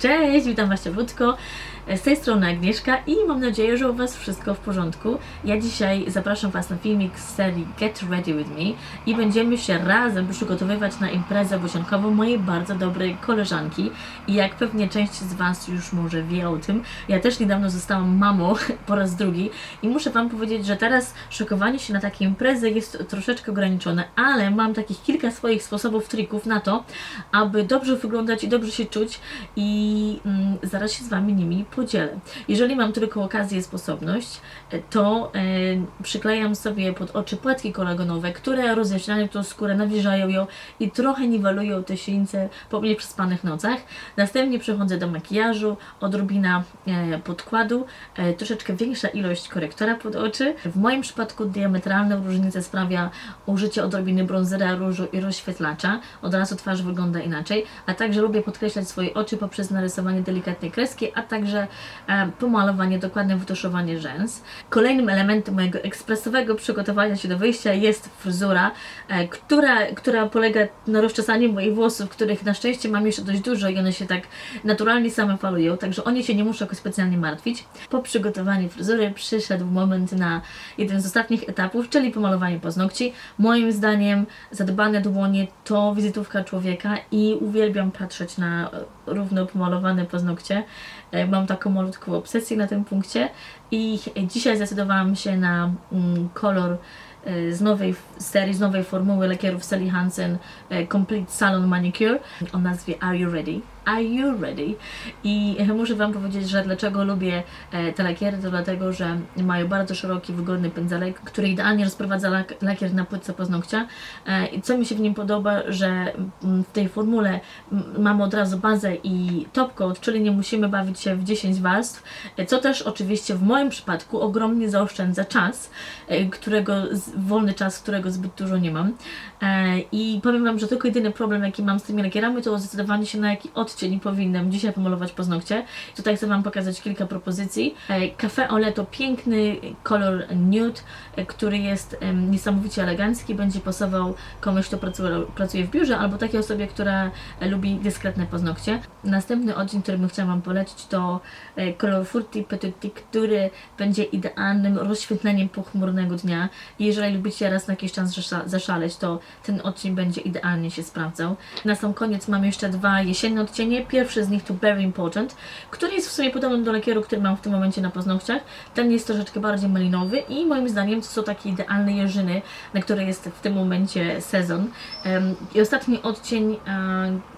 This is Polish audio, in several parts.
Cześć, witam Was cieplutko. Z tej strony Agnieszka i mam nadzieję, że u Was wszystko w porządku. Ja dzisiaj zapraszam Was na filmik z serii Get Ready With Me i będziemy się razem przygotowywać na imprezę bociankową mojej bardzo dobrej koleżanki. I jak pewnie część z Was już może wie o tym, ja też niedawno zostałam mamą po raz drugi i muszę Wam powiedzieć, że teraz szykowanie się na takie imprezy jest troszeczkę ograniczone, ale mam takich kilka swoich sposobów, trików na to, aby dobrze wyglądać i dobrze się czuć i mm, zaraz się z Wami nimi podzielę. Jeżeli mam tylko okazję i sposobność, e, to e, przyklejam sobie pod oczy płatki kolagonowe, które rozjaśniają tą skórę, nawilżają ją i trochę niwelują te sińce po nieprzespanych nocach. Następnie przechodzę do makijażu, odrobina e, podkładu, troszeczkę większa ilość korektora pod oczy. W moim przypadku diametralną różnicę sprawia użycie odrobiny bronzera, różu i rozświetlacza. Od razu twarz wygląda inaczej, a także lubię podkreślać swoje oczy poprzez narysowanie delikatnej kreski, a także e, pomalowanie, dokładne wytuszowanie rzęs. Kolejnym elementem mojego ekspresowego przygotowania się do wyjścia jest fryzura, e, która, która polega na rozczesaniu moich włosów, których na szczęście mam jeszcze dość dużo i one się tak naturalnie same falują, także oni się nie muszą jakoś specjalnie martwić. Po przygotowaniu fryzury przyszedł moment na jeden z ostatnich etapów, czyli pomalowanie paznokci. Moim zdaniem zadbane dłonie to wizytówka człowieka i uwielbiam patrzeć na e, równo pomalowane paznokcie. E, Mam taką malutką obsesję na tym punkcie i dzisiaj zdecydowałam się na mm, kolor e, z nowej serii, z nowej formuły lakierów Sally Hansen e, Complete Salon Manicure o nazwie Are You Ready? Are You Ready? I e, muszę Wam powiedzieć, że dlaczego lubię e, te lakiery, to dlatego, że mają bardzo szeroki, wygodny pędzelek, który idealnie rozprowadza lak- lakier na płytce paznokcia. E, I co mi się w nim podoba, że mm, w tej formule m, mamy od razu bazę i top coat, czyli nie musimy bawić się w 10 warstw, co też oczywiście w moim przypadku ogromnie zaoszczędza czas, którego, wolny czas, którego zbyt dużo nie mam. I powiem Wam, że tylko jedyny problem, jaki mam z tymi lakierami, to zdecydowanie się na jaki odcień powinnam dzisiaj pomalować paznokcie. Tutaj chcę Wam pokazać kilka propozycji. E, Cafe Ole to piękny kolor nude, e, który jest niesamowicie elegancki, będzie pasował komuś, kto pracuje, w biurze, albo takiej osobie, która e, lubi dyskretne paznokcie. Następny odcień, który bym chciała Wam polecić, to e, kolor Furti Petit, który będzie idealnym rozświetleniem pochmurnego dnia. Jeżeli lubicie raz na jakiś czas zasza- zaszaleć, to ten odcień będzie idealnie się sprawdzał. Na sam koniec mam jeszcze dwa jesienne odcienie. Pierwszy z nich to Very Important, który jest w sumie podobny do lakieru, który mam w tym momencie na paznokciach. Ten jest troszeczkę bardziej malinowy i moim zdaniem to są takie idealne jeżyny, na które jest w tym momencie sezon. I ostatni odcień e,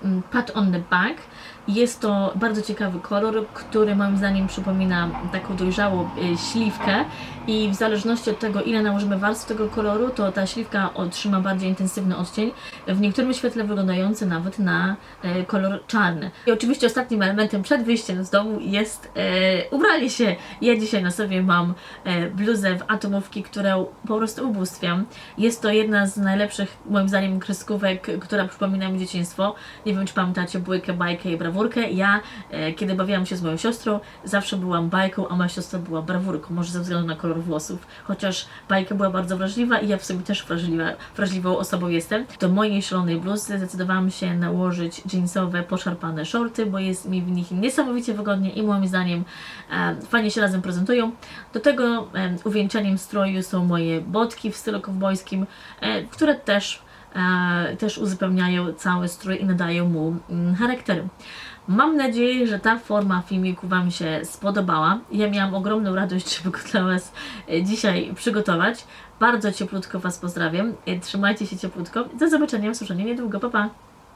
mm, Pat on the Back. Jest to bardzo ciekawy kolor, który moim zdaniem przypomina taką dojrzałą e, śliwkę i w zależności od tego, ile nałożymy warstw tego koloru, to ta śliwka otrzyma bardziej intensywny odcień, w niektórym świetle wyglądający nawet na e, kolor czarny. I oczywiście ostatnim elementem przed wyjściem z domu jest e, ubranie się. Ja dzisiaj na sobie mam e, bluzę w atomówki, którą po prostu ubóstwiam. Jest to jedna z najlepszych, moim zdaniem, kreskówek, która przypomina mi dzieciństwo. Nie wiem, czy pamiętacie bójkę, bajkę i brawurkę. Ja, e, kiedy bawiłam się z moją siostrą, zawsze byłam bajką, a moja siostra była brawurką, może ze względu na kolor włosów. Chociaż bajka była bardzo wrażliwa i ja w sobie też wrażliwa, wrażliwą osobą jestem. Do mojej szalonej bluzy zdecydowałam się nałożyć jeansowe, poszarpane shorty, bo jest mi w nich niesamowicie wygodnie i moim zdaniem e, fajnie się razem prezentują. Do tego e, uwieńczeniem stroju są moje botki w stylu kowbojskim, e, które też też uzupełniają cały strój i nadają mu mm, charakter. Mam nadzieję, że ta forma filmiku Wam się spodobała. Ja miałam ogromną radość, żeby go dla Was e, dzisiaj przygotować. Bardzo cieplutko Was pozdrawiam. E, Trzymajcie się cieplutko. Do zobaczenia, usłyszenia niedługo. Pa, pa!